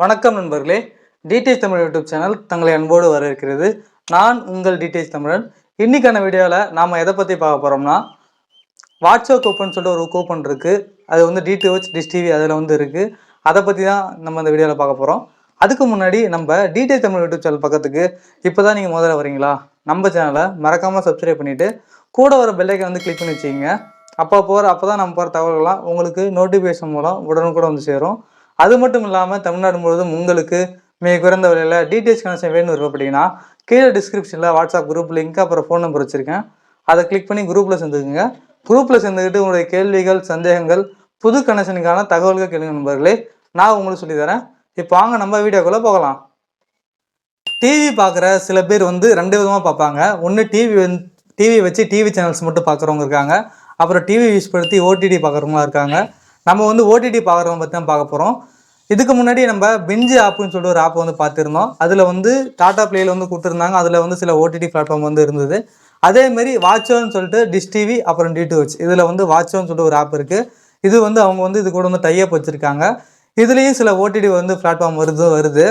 வணக்கம் நண்பர்களே. DTH Tamil YouTube channel தங்களை அன்போடு வரவேற்கிறது. நான் உங்கள் டிடிஎச் தமிழன். இன்னைக்கான வீடியோவில் நாம் எதை பற்றி பார்க்க போகிறோம்னா வாட்ஸ்அப் கூப்பன் சொல்லிட்டு ஒரு கூப்பன் இருக்குது அது வந்து டிடிஹெச் டிஷ் டிவி அதில் வந்து இருக்குது அதை பற்றி தான் நம்ம இந்த வீடியோவில் பார்க்க போகிறோம் அதுக்கு முன்னாடி நம்ம டிடிஎச் தமிழ் யூடியூப் சேனல் பக்கத்துக்கு இப்போ தான் நீங்கள் முதல்ல வரீங்களா? நம்ம சேனலை மறக்காமல் சப்ஸ்கிரைப் பண்ணிவிட்டு கூட வர பெல்லைக்கை வந்து கிளிக் பண்ணி வச்சுக்கிங்க. அப்போ போகிற அப்போ தான் நம்ம போகிற தகவல்கள்லாம் உங்களுக்கு நோட்டிஃபிகேஷன் மூலம் உடனுக்குடன் வந்து சேரும். அது மட்டும் இல்லாமல் தமிழ்நாடு முழுவதும் உங்களுக்கு மிக குறைந்த விலையில் டிடிஎச் கனெக்ஷன் வேணும் விருப்பப்பட்டீங்கன்னா கீழே டிஸ்கிரிப்ஷனில் வாட்ஸ்அப் குரூப் லிங்க் அப்புறம் ஃபோன் நம்பர் வச்சுருக்கேன். அதை கிளிக் பண்ணி குரூப்பில் சேர்ந்துக்குங்க. குரூப்பில் சேர்ந்துக்கிட்டு உங்களுடைய கேள்விகள் சந்தேகங்கள் புது கனெக்ஷனுக்கான தகவல்கள் கேளுங்க நண்பர்களே. நான் உங்களுக்கு சொல்லித்தரேன் இப்போ வாங்க நம்ம வீடியோக்குள்ளே போகலாம். டிவி பார்க்குற சில பேர் வந்து ரெண்டு விதமாக பார்ப்பாங்க. ஒன்று டிவி வந் டிவி வச்சு டிவி சேனல்ஸ் மட்டும் பார்க்குறவங்க இருக்காங்க. அப்புறம் டிவி யூஸ் படுத்தி ஓடிடி பார்க்குறவங்களாம் இருக்காங்க. நம்ம வந்து ஓடிடி பார்க்குறவங்க பற்றி தான் பார்க்க போகிறோம் இதுக்கு முன்னாடி நம்ம பிஞ்சு ஆப்புன்னு சொல்லிட்டு ஒரு ஆப் வந்து பார்த்துருந்தோம். அதில் வந்து டாடா பிளேயில் வந்து கொடுத்துருந்தாங்க. அதில் வந்து சில ஓடிடி பிளாட்ஃபார்ம் வந்து இருந்தது. அதேமாரி வாட்சோன்னு சொல்லிட்டு டிஷ் டிவி அப்புறம் டி வச்சு இதில் வந்து வாட்சோன்னு சொல்லிட்டு ஒரு ஆப் இருக்குது இது வந்து அவங்க வந்து இது கூட வந்து டைப் வச்சுருக்காங்க. இதுலேயும் சில ஓடிடி வந்து பிளாட்ஃபார்ம் வருது வருது.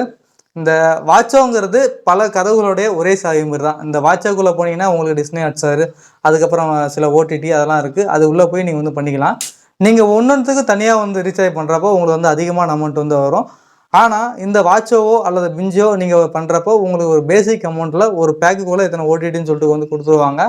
இந்த வாட்சோங்கிறது பல கதவுகளுடைய ஒரே சாவி மாதிரி தான். இந்த வாட்சோக்குள்ளே போனீங்கன்னா உங்களுக்கு டிஸ்னி ஹாட்ஸ்டார் அதுக்கப்புறம் சில ஓடிடி அதெல்லாம் இருக்குது அது உள்ளே போய் நீங்கள் வந்து பண்ணிக்கலாம். நீங்கள் ஒன்றுத்துக்கு தனியாக வந்து ரீசார்ஜ் பண்ணுறப்போ உங்களுக்கு வந்து அதிகமான அமௌண்ட் வந்து வரும். ஆனால் இந்த வாட்சோவோ அல்லது பிஞ்சோ நீங்கள் பண்ணுறப்போ உங்களுக்கு ஒரு பேசிக் அமௌண்ட்டில் ஒரு பேக்குக்குள்ளே இத்தனை ஓடிடின்னு சொல்லிட்டு வந்து கொடுத்துருவாங்க.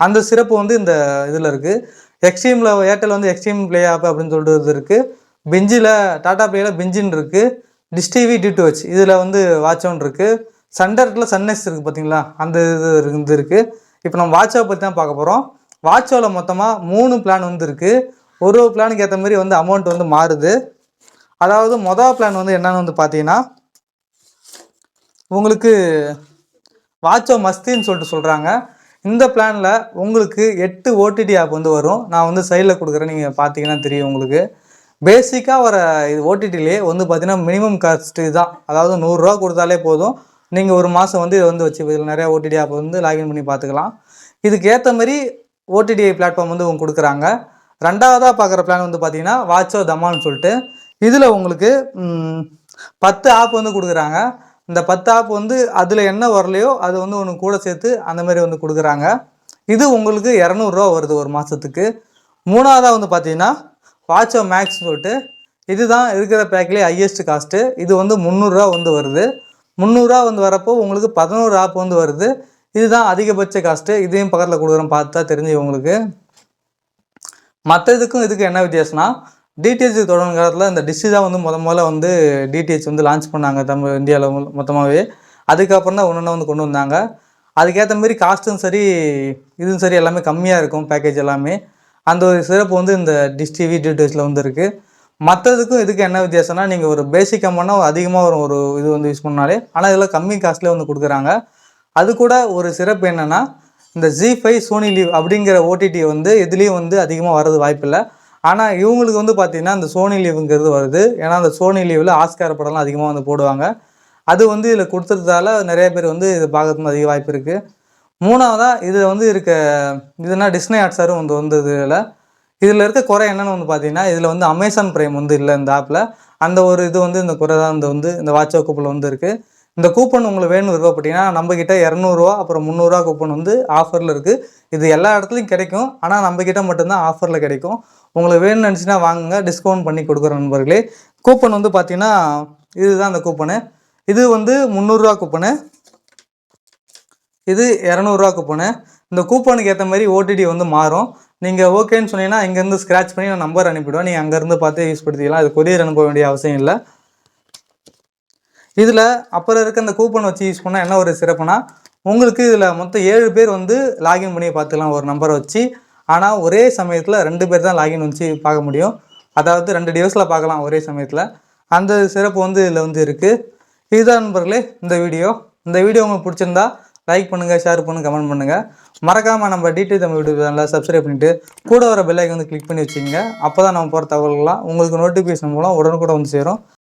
அந்த சிறப்பு வந்து இந்த இதில் இருக்குது எக்ஸ்ட்ரீமில் ஏர்டெல் வந்து எக்ஸ்ட்ரீம் ப்ளே ஆப் அப்படின்னு சொல்லிட்டு இது இருக்குது பிஞ்சில் டாடா ப்ளேயில் பிஞ்சின்னு இருக்குது dish TV D to H இதில் வந்து வாட்சோன் இருக்குது சண்டர்ட்டில் சன்னைஸ் இருக்குது பார்த்தீங்களா அந்த இது இருந்து இருக்குது இப்போ நம்ம வாட்சோவை பற்றி தான் பார்க்க போகிறோம் வாட்சோவில் மொத்தமாக மூணு பிளான் வந்து இருக்குது ஒரு ஒரு பிளானுக்கு ஏற்ற மாதிரி வந்து அமௌண்ட் வந்து மாறுது. அதாவது மொதல் பிளான் வந்து என்னன்னு வந்து பார்த்தீங்கன்னா உங்களுக்கு வாட்சோ மஸ்தின்னு சொல்லிட்டு சொல்கிறாங்க இந்த பிளானில் உங்களுக்கு எட்டு ஓடிடி ஆப் வந்து வரும். நான் வந்து சைடில் கொடுக்குறேன். நீங்கள் பார்த்தீங்கன்னா தெரியும் உங்களுக்கு. பேசிக்காக வர இது ஓடிடிலே வந்து பார்த்தீங்கன்னா மினிமம் காஸ்ட் இதுதான். அதாவது நூறுரூவா கொடுத்தாலே போதும். நீங்கள் ஒரு மாதம் வந்து இதை வந்து வச்சு இதில் நிறையா ஓடிடி ஆப் வந்து லாகின் பண்ணி பார்த்துக்கலாம் இதுக்கு ஏற்ற மாதிரி ஓடிடி பிளாட்ஃபார்ம் வந்து உங்களுக்கு கொடுக்குறாங்க. ரெண்டாவதாக பார்க்குற பிளான் வந்து பார்த்தீங்கன்னா வாட்சோ தமான்னு சொல்லிட்டு இதில் உங்களுக்கு பத்து ஆப் வந்து கொடுக்குறாங்க. இந்த பத்து ஆப் வந்து அதில் என்ன வரலையோ அது வந்து ஒன்று கூட சேர்த்து அந்த மாதிரி வந்து கொடுக்குறாங்க. இது உங்களுக்கு இரநூறுவா வருது ஒரு மாதத்துக்கு மூணாவதாக வந்து பார்த்தீங்கன்னா வாட்சோ மேக்ஸ் சொல்லிட்டு இதுதான் இருக்கிற பேக்லேயே ஹையஸ்ட் காஸ்ட்டு இது வந்து முந்நூறுரூவா வந்து வருது. முந்நூறுரூவா வந்து வரப்போ உங்களுக்கு பதினோரு ஆப் வந்து வருது. இதுதான் அதிகபட்ச காஸ்ட்டு இதையும் பக்கத்தில் கொடுக்குறோம் பார்த்தா தெரிஞ்சு உங்களுக்கு. மற்ற இதுக்கும் இதுக்கு என்ன வித்தியாசம்னா டிடிஹெச் தொடங்கும் காலத்தில் இந்த டிஷ்ஷு தான் வந்து முத முதல்ல வந்து டிடிஹெச் வந்து லான்ச் பண்ணாங்க தமிழ் இந்தியாவில் மொத்தமாகவே அதுக்கப்புறம் தான் ஒன்று வந்து கொண்டு வந்தாங்க. அதுக்கேற்ற மாதிரி காஸ்ட்டும் சரி இதுவும் சரி எல்லாமே கம்மியாக இருக்கும் பேக்கேஜ் எல்லாமே. அந்த ஒரு சிறப்பு வந்து இந்த டிஷ் டிவி டிடிஹெச்சில் வந்து இருக்குது மற்றதுக்கும் இதுக்கு என்ன வித்தியாசம்னா நீங்கள் ஒரு பேசிக் அமௌண்ட்டாக அதிகமாக வரும் ஒரு இது வந்து யூஸ் பண்ணாலே ஆனால் இதில் கம்மி காஸ்ட்லேயே வந்து கொடுக்குறாங்க. அது கூட ஒரு சிறப்பு என்னென்னா இந்த ஜி ஃபைவ் சோனி லீவ் அப்படிங்கிற ஓடிடி வந்து இதுலேயும் வந்து அதிகமாக வர்றது வாய்ப்பில்லை. ஆனால் இவங்களுக்கு வந்து பார்த்திங்கன்னா இந்த சோனி லீவுங்கிறது வருது. ஏன்னா அந்த சோனி லீவில் ஆஸ்கார் படம்லாம் அதிகமாக வந்து போடுவாங்க. அது வந்து இதில் கொடுத்துறதால நிறைய பேர் வந்து இது பார்க்கறதுக்கு அதிக வாய்ப்பு இருக்குது மூணாவதாக இதில் வந்து இருக்க இதுனா டிஸ்னி ஹாட்ஸ்டாரும் வந்து வந்தது இதில். இதில் இருக்க குறை என்னென்னு வந்து பார்த்தீங்கன்னா இதில் வந்து அமேசான் பிரைம் வந்து இல்லை இந்த ஆப்பில் அந்த ஒரு இது வந்து இந்த குறை தான் இந்த வந்து இந்த வாட்சோ கூப்பில் வந்து இருக்குது இந்த கூப்பன் உங்களுக்கு வேணும் விருப்பப்பட்டீங்கன்னா நம்மக்கிட்ட இரநூறுவா அப்புறம் முந்நூறுரூவா கூப்பன் வந்து ஆஃபரில் இருக்குது இது எல்லா இடத்துலையும் கிடைக்கும். ஆனால் நம்மக்கிட்ட மட்டும்தான் ஆஃபரில் கிடைக்கும். உங்களுக்கு வேணும்னு நினச்சின்னா வாங்குங்க. டிஸ்கவுண்ட் பண்ணி கொடுக்குற நண்பர்களே கூப்பன் வந்து பார்த்தீங்கன்னா இதுதான் அந்த கூப்பனு இது வந்து முந்நூறுரூவா கூப்பனு இது இரநூறுவா கூப்பனு இந்த கூப்பனுக்கு ஏற்ற மாதிரி ஓடிடி வந்து மாறும். நீங்கள் ஓகேன்னு சொன்னீங்கன்னா இங்கேருந்து ஸ்க்ராச் பண்ணி நான் நம்பர் அனுப்பிவிடுவேன் நீங்கள் அங்கேருந்து பார்த்து யூஸ் படுத்திக்கலாம். அது கொரியர் அனுப்ப வேண்டிய அவசியம் இல்லை. இதில் அப்புறம் இருக்க அந்த கூப்பன் வச்சு யூஸ் பண்ணால் என்ன ஒரு சிறப்புனா உங்களுக்கு இதில் மொத்தம் ஏழு பேர் வந்து லாகின் பண்ணி பார்த்துக்கலாம். ஒரு நம்பரை வச்சு. ஆனால் ஒரே சமயத்தில் ரெண்டு பேர் தான் லாகின் வச்சு பார்க்க முடியும். அதாவது ரெண்டு டிவைஸில் பார்க்கலாம் ஒரே சமயத்தில். அந்த சிறப்பு வந்து இதில் வந்து இருக்குது இதுதான் நண்பர்களே இந்த வீடியோ. இந்த வீடியோ உங்களுக்கு பிடிச்சிருந்தா லைக் பண்ணுங்கள் ஷேர் பண்ணுங்கள் கமெண்ட் பண்ணுங்கள் மறக்காமல் நம்ம டிடி தமிழ் யூடியூப் சேனலில் சப்ஸ்கிரைப் பண்ணிவிட்டு கூட வர பெல்லைக்கு வந்து கிளிக் பண்ணி வச்சுக்கோங்க. அப்போ தான் நம்ம போகிற தகவல்கள்லாம் உங்களுக்கு நோட்டிஃபிகேஷன் மூலம் உடனுக்குடன் வந்து சேரும்.